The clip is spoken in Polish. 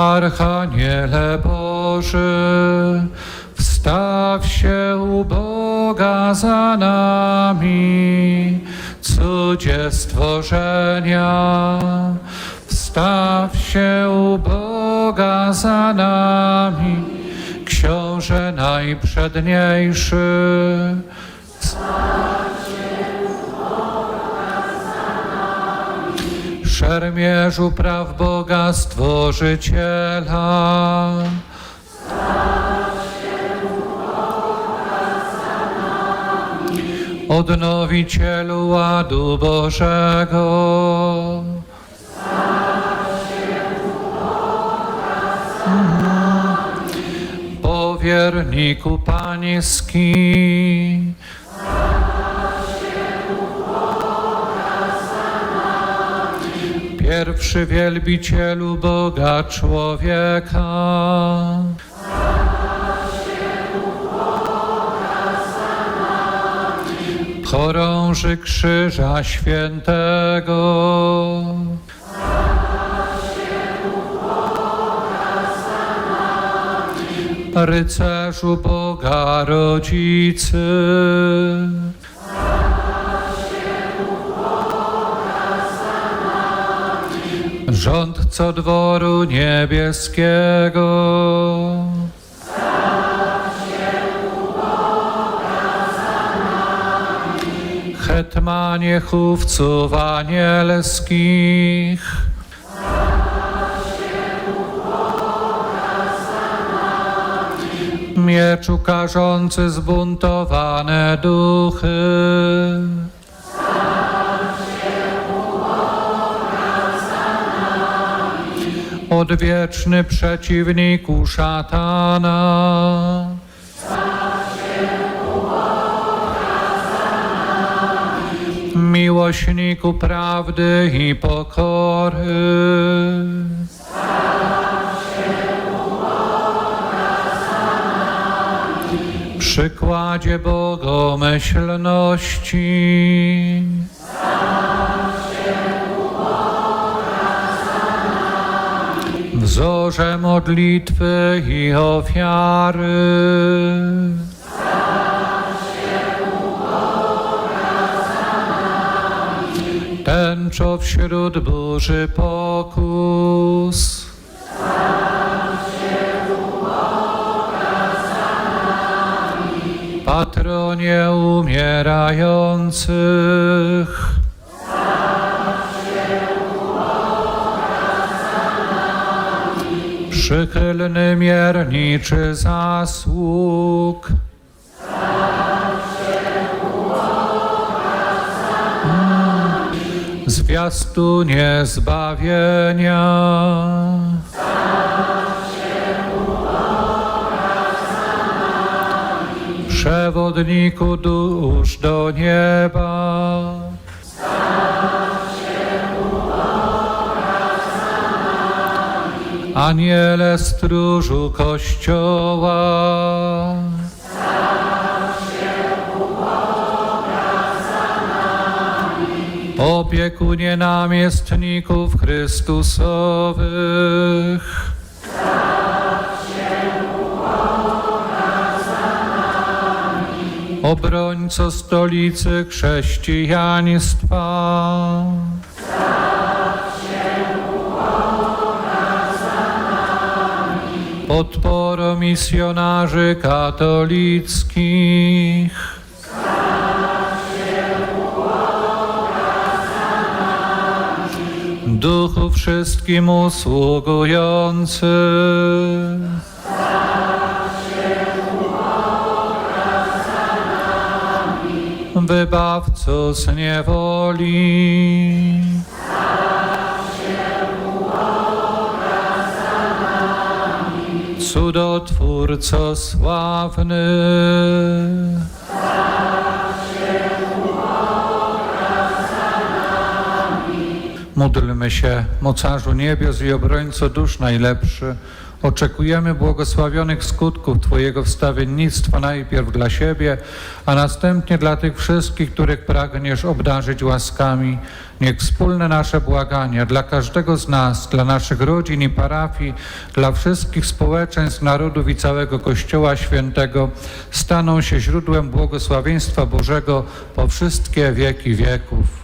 Archaniele Boży, wstaw się u Boga za nami, cudzie stworzenia. Wstaw się u Boga za nami, Książę najprzedniejszy. Szermierzu praw Boga Stworzyciela. Odnowicielu ładu Bożego. Powierniku pański. Pierwszy wielbicielu Boga człowieka. Chorąży krzyża świętego. Rycerzu Boga rodzicy. Rządco dworu niebieskiego. Hetmanie chówców anielskich. Mieczu karzący zbuntowane duchy. Odwieczny przeciwniku szatana. Miłośniku prawdy i pokory. Przykładzie bogomyślności. Wzorze modlitwy i ofiary. Tęczo wśród burzy pokus. Patronie umierających. Przychylny mierniczy zasług. Mm. Zwiastunie zbawienia. Przewodniku dusz do nieba. Aniele stróżu Kościoła. Opiekunie namiestników Chrystusowych. Obrońco stolicy chrześcijaństwa. Podporo misjonarzy katolickich. Duchu wszystkim usługujący. Wybawco z niewoli. Cudotwórco sławny. Módlmy się, mocarzu niebios i obrońco dusz najlepszy, Oczekujemy błogosławionych skutków Twojego wstawiennictwa najpierw dla siebie, a następnie dla tych wszystkich, których pragniesz obdarzyć łaskami. Niech wspólne nasze błagania dla każdego z nas, dla naszych rodzin i parafii, dla wszystkich społeczeństw, narodów i całego Kościoła Świętego staną się źródłem błogosławieństwa Bożego po wszystkie wieki wieków.